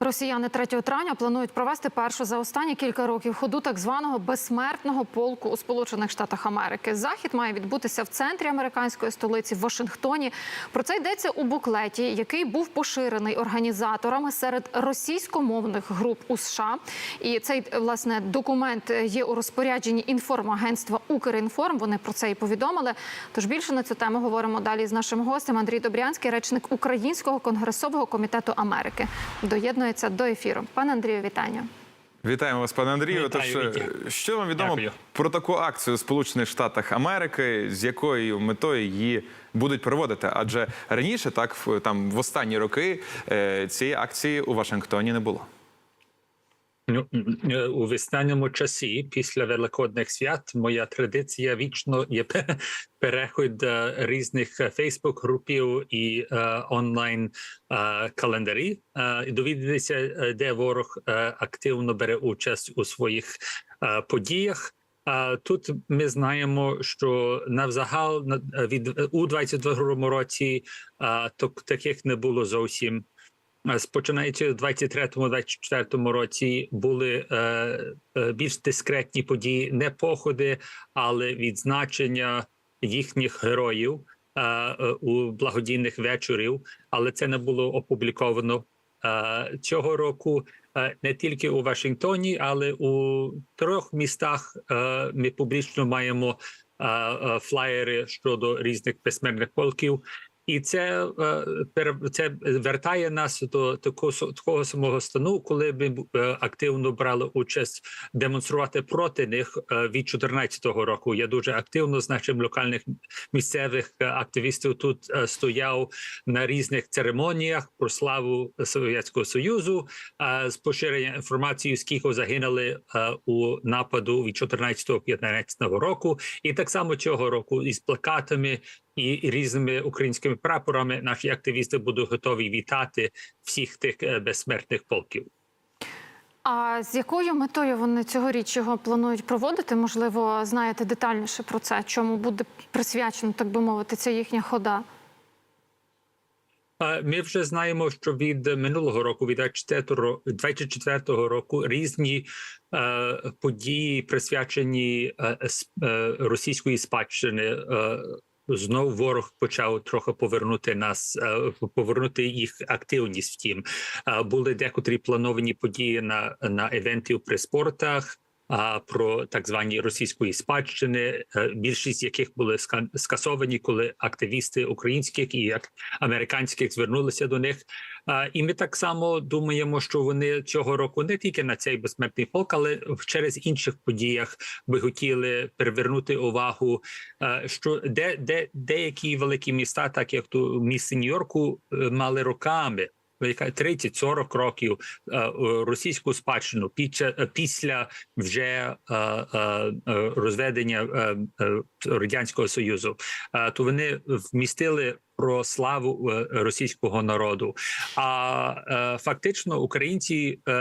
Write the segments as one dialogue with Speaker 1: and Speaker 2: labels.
Speaker 1: Росіяни 3 травня планують провести першу за останні кілька років ходу так званого безсмертного полку у Сполучених Штатах Америки. Захід має відбутися в центрі американської столиці в Вашингтоні. Про це йдеться у буклеті, який був поширений організаторами серед російськомовних груп у США. І цей власне документ є у розпорядженні інформагентства Укрінформ. Вони про це і повідомили. Тож більше на цю тему говоримо далі з нашим гостем Андрій Добрянський, речник Українського конгресового комітету Америки. Доєднується до ефіру. Пане Андрію, вітання.
Speaker 2: Вітаємо вас, пане Андрію.
Speaker 3: Вітаю,
Speaker 2: Тож,
Speaker 3: вітаю.
Speaker 2: Що вам відомо
Speaker 3: Дякую.
Speaker 2: про таку акцію в Сполучених Штатах Америки, з якою метою її будуть проводити? Адже раніше, так в- там в останні роки е, цієї акції у Вашингтоні не було.
Speaker 3: У весняному часі, після великодних свят, моя традиція вічно є пе- перехід е, різних фейсбук групів і е, онлайн е, календарів, е, і довідатися, де ворог активно бере участь у своїх подіях. А тут ми знаємо, що навзагал на- від у 22-му році а, то таких не було зовсім. А Спочинаючи в 23-24 році були е, е, більш дискретні події, не походи, але відзначення їхніх героїв е, е, у благодійних вечорів. Але це не було опубліковано е, цього року. е, Не тільки у Вашингтоні, але у трьох містах е, ми публічно маємо е, е, флаєри щодо різних безсмертних полків. І це, е, це вертає нас до такого такого самого стану, коли ми е, активно брали участь демонструвати проти них е, від 2014 року. Я дуже активно з нашим локальних місцевих активістів тут стояв на різних церемоніях про славу Совєтського Союзу з поширення інформації, скільки загинули у нападу від 2014-2015 року, і так само цього року із плакатами і різними українськими прапорами наші активісти будуть готові вітати всіх тих е, безсмертних полків.
Speaker 1: А з якою метою вони цьогоріч його планують проводити? Можливо, знаєте детальніше про це, чому буде присвячено, так би мовити, ця їхня хода?
Speaker 3: Ми вже знаємо, що від минулого року, від 24 24 року, різні е, події присвячені е, російської спадщини. Знов ворог почав трохи повернути нас, е, повернути їх активність. Втім, Е, були декотрі плановані події на, на евентів при спортах. А про так звані російської спадщини, е, більшість яких були ска- скасовані, коли активісти українських і американських звернулися до них. І ми так само думаємо, що вони цього року не тільки на цей безсмертний полк, але через інших подіях би хотіли привернути увагу, е, що де, де деякі великі міста, так як то місце Нью-Йорку, е, мали роками. Яка 30-40 років е, е, російську спадщину. Після, після вже е, е, е, розведення е, е, радянського союзу, е, то вони вмістили про славу е, російського народу. А е, фактично українці е,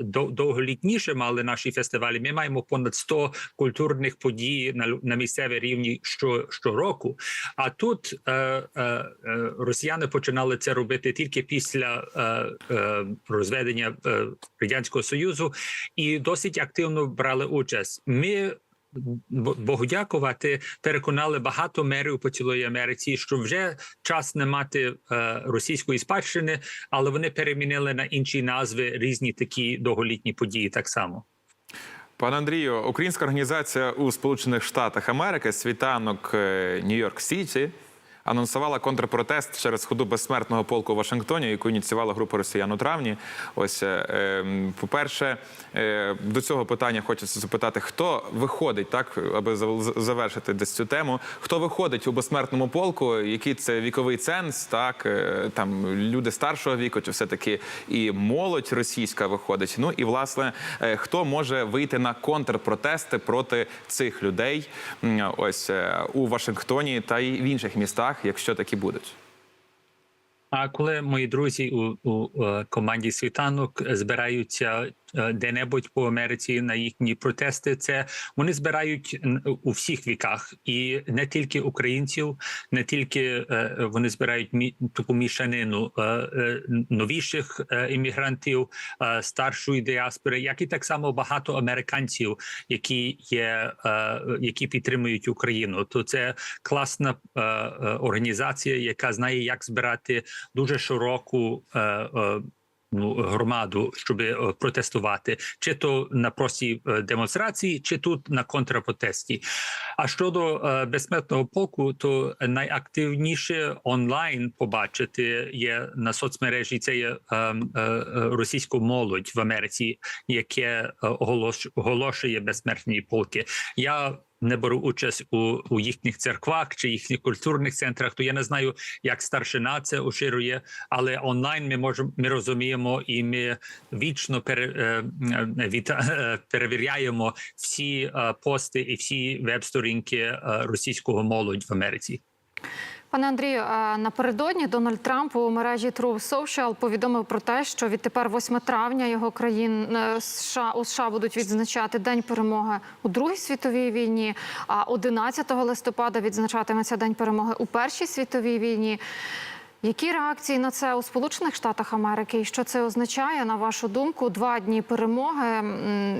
Speaker 3: дов- довголітніше мали наші фестивалі. Ми маємо понад 100 культурних подій на, на місцевій рівні що, щороку. А тут росіяни починали це робити тільки після розведення радянського союзу і досить активно брали участь. Ми Богу дякувати, переконали багато мерів по цілої Америці, що вже час не мати е, російської спадщини, але вони перемінили на інші назви різні такі довголітні події. Так само.
Speaker 2: Пане Андрію, українська організація у Сполучених Штатах Америки світанок е, Нью-Йорк Сіті анонсувала контрпротест через ходу безсмертного полку у Вашингтоні, яку ініціювала група росіян у травні. Ось, е, ем, по-перше, е, до цього питання хочеться запитати, хто виходить, так, аби зав- завершити десь цю тему. Хто виходить у безсмертному полку? Який це віковий ценз? Так, е, там люди старшого віку, чи все-таки і молодь російська виходить? Ну і власне, хто може вийти на контрпротести проти цих людей? Ось у Вашингтоні та й в інших містах, якщо такі будуть.
Speaker 3: А коли мої друзі у, у е, команді світанок збираються де-небудь по Америці на їхні протести. Це вони збирають у всіх віках, і не тільки українців, не тільки е, вони збирають мі, таку мішанину е, е, новіших е, іммігрантів, е, старшої діаспори, як і так само багато американців, які є, е, які підтримують Україну. То це класна е, е, організація, яка знає, як збирати дуже широку. Е, е, Ну, громаду, щоб е, протестувати, чи то на простій е, демонстрації, чи тут на контрпротесті. А щодо е, безсмертного полку, то найактивніше онлайн побачити є на соцмережі. Це є російську молодь в Америці, яке оголошує безсмертні полки. Я не беру участь у, у їхніх церквах чи їхніх культурних центрах, то я не знаю, як старшина це оширює, але онлайн ми можемо ми розуміємо і ми вічно пере, е, від, е, перевіряємо всі е, пости і всі веб-сторінки е, російського молодь в Америці.
Speaker 1: Пане Андрію, напередодні Дональд Трамп у мережі Truth Social повідомив про те, що відтепер 8 травня його країн е, США у США будуть відзначати День перемоги у Другій світовій війні, а 11 листопада відзначатиметься День перемоги у Першій світовій війні. Які реакції на це у Сполучених Штатах Америки? І що це означає, на вашу думку, два дні перемоги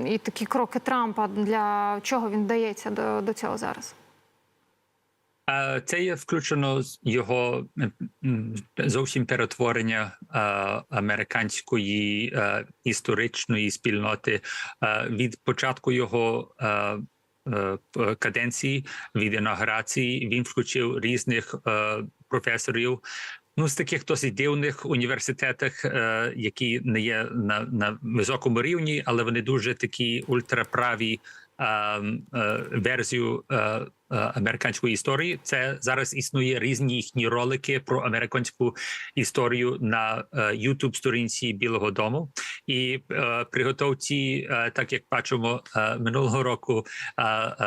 Speaker 1: і такі кроки Трампа для чого він вдається до, до цього зараз?
Speaker 3: Е, Це є включено з його зовсім перетворення американської історичної спільноти від початку його. е, Каденції від інаугурації він включив різних е, професорів. Ну, з таких досить дивних університетах, е, які не є на, на високому рівні, але вони дуже такі ультраправі е, е, версію е, американської історії. Це зараз існує різні їхні ролики про американську історію на е, youtube сторінці Білого Дому. І е, приготовці, е, так як бачимо е, минулого року е, е,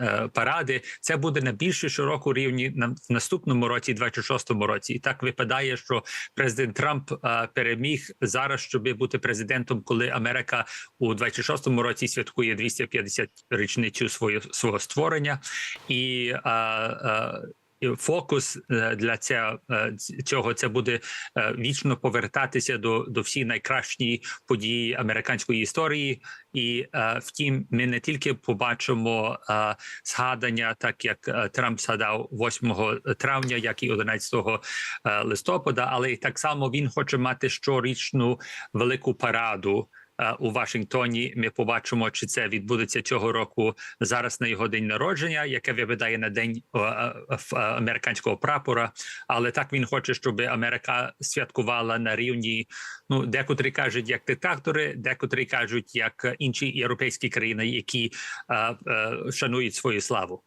Speaker 3: е, паради, це буде на більш широкому рівні на в наступному році, 26-му році. І так випадає, що президент Трамп е, переміг зараз, щоб бути президентом, коли Америка у 26-му році святкує 250 річницю свого, свого створення, і е, і фокус е, для ця, е, цього це буде е, вічно повертатися до, до всі найкращі події американської історії. І втім, ми не тільки побачимо згадання, так як Трамп згадав 8 травня, як і 11 е, листопада, але так само він хоче мати щорічну велику параду. Е, У Вашингтоні ми побачимо, чи це відбудеться цього року зараз на його день народження, яке випадає на день е, е, американського прапора. Але так він хоче, щоб Америка святкувала на рівні. Ну, декотрі кажуть, як диктатори, декотрі кажуть, як інші європейські країни, які шанують свою славу.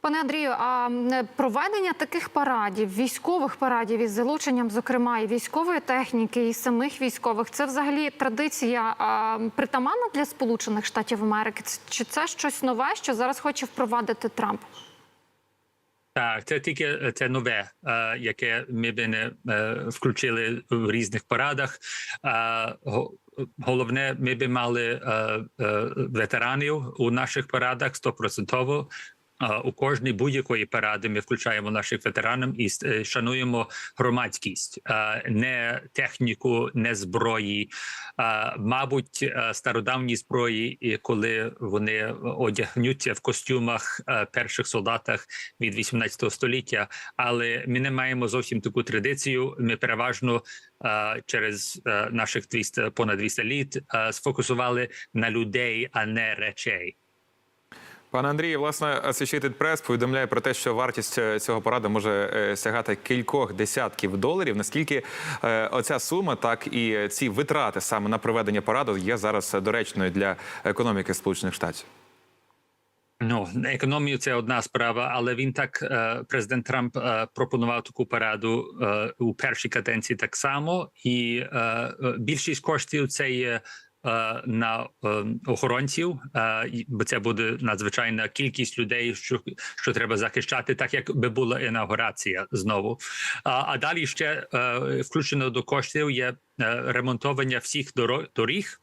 Speaker 1: Пане Андрію, а проведення таких парадів, військових парадів із залученням, зокрема, і військової техніки, і самих військових, це взагалі традиція притаманна для Сполучених Штатів Америки? Чи це щось нове, що зараз хоче впровадити Трамп?
Speaker 3: Так, це тільки е, це нове, е, яке ми би не е, включили в різних парадах. Головне, ми би мали ветеранів у наших парадах стопроцентово. У кожній будь-якої паради ми включаємо наших ветеранів і е, шануємо громадськість, не техніку, не зброї. Мабуть, е, стародавні зброї, і коли вони одягнуться в костюмах е, перших солдатах від 18 століття, але ми не маємо зовсім таку традицію. Ми переважно через наших 200, понад 200 літ сфокусували на людей, а не речей.
Speaker 2: Пане Андрію, власне, Associated Press повідомляє про те, що вартість е, цього пораду може е, сягати кількох десятків доларів. Наскільки е, оця сума, так і ці витрати саме на проведення параду є зараз доречною для економіки Сполучених Штатів?
Speaker 3: Ну економію це одна справа, але він так президент Трамп пропонував таку параду у першій каденції так само, і більшість коштів це є. Е, На е, охоронців, е, бо це буде надзвичайна кількість людей, що що треба захищати, так як би була інаугурація знову. А, далі ще включено до коштів є ремонтування всіх доріг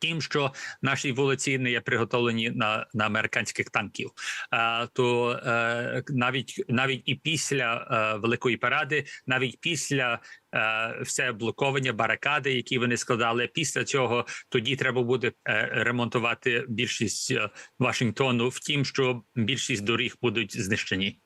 Speaker 3: Тим, що наші вулиці не є приготовлені на, на американських танків, а, то е, навіть навіть і після е, великої паради, навіть після е, все блокування барикади, які вони складали, після цього тоді треба буде е, ремонтувати більшість е, Вашингтону. Втім, що більшість доріг будуть знищені.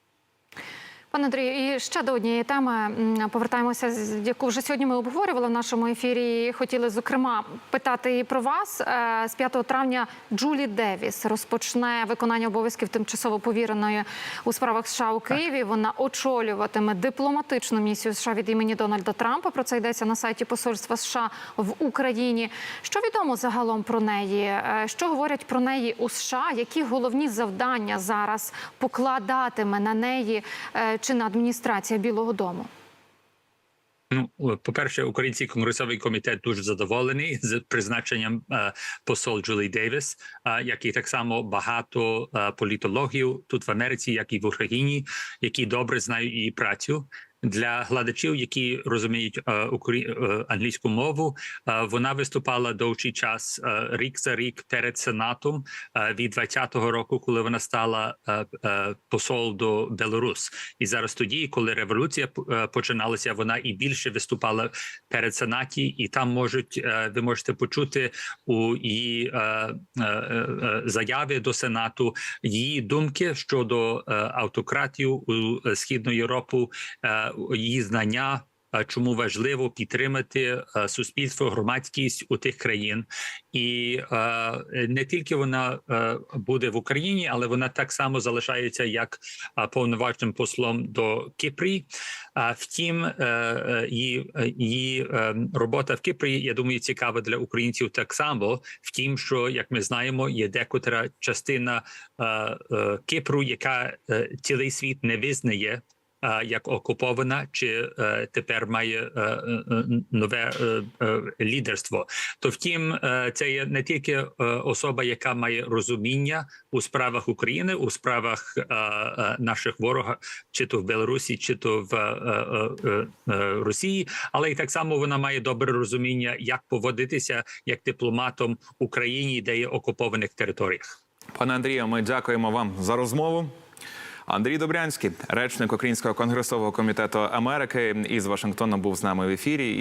Speaker 1: Пане Андрію, і ще до однієї теми повертаємося, яку вже сьогодні ми обговорювали в нашому ефірі. І Хотіли зокрема питати і про вас. Е, З 5 травня Джулі Девіс розпочне виконання обов'язків тимчасово повіреної у справах США у Києві. Вона очолюватиме дипломатичну місію США від імені Дональда Трампа. Про це йдеться на сайті Посольства США в Україні. Що відомо загалом про неї? Е, Що говорять про неї у США? Які головні завдання зараз покладатиме на неї е, чинна адміністрація Білого Дому?
Speaker 3: Ну, по-перше, український конгресовий комітет дуже задоволений з призначенням е, посол Джулі Дейвіс, е, як і так само багато е, політологів тут в Америці, як і в Україні, які добре знають її працю. Для глядачів, які розуміють е, е, англійську мову, е, вона виступала довший час рік за рік перед сенатом від 20-го року, коли вона стала посол до Белорус. І зараз тоді, коли революція починалася, вона і більше виступала перед сенаті, і там можуть ви можете почути у її заяви до сенату її думки щодо автократів у східну Європу, її знання. е, Чому важливо підтримати е, суспільство, громадськість у тих країн, і е, не тільки вона буде в Україні, але вона так само залишається як повноважним послом до Кіпрі. Втім, її, робота в Кіпрі, я думаю, цікава для українців так само. Втім, що як ми знаємо, є декотра частина Кіпру, яка цілий світ не визнає. Е, Як окупована, чи е, тепер має е, нове лідерство? То втім, це є не тільки особа, яка має розуміння у справах України, у справах наших ворога, чи то в Білорусі, чи то в Росії, але і так само вона має добре розуміння, як поводитися як дипломатом Україні, де є окупованих територіях.
Speaker 2: Пане Андрію, ми дякуємо вам за розмову. Андрій Добрянський, речник Українського конгресового комітету Америки із Вашингтона, був з нами в ефірі.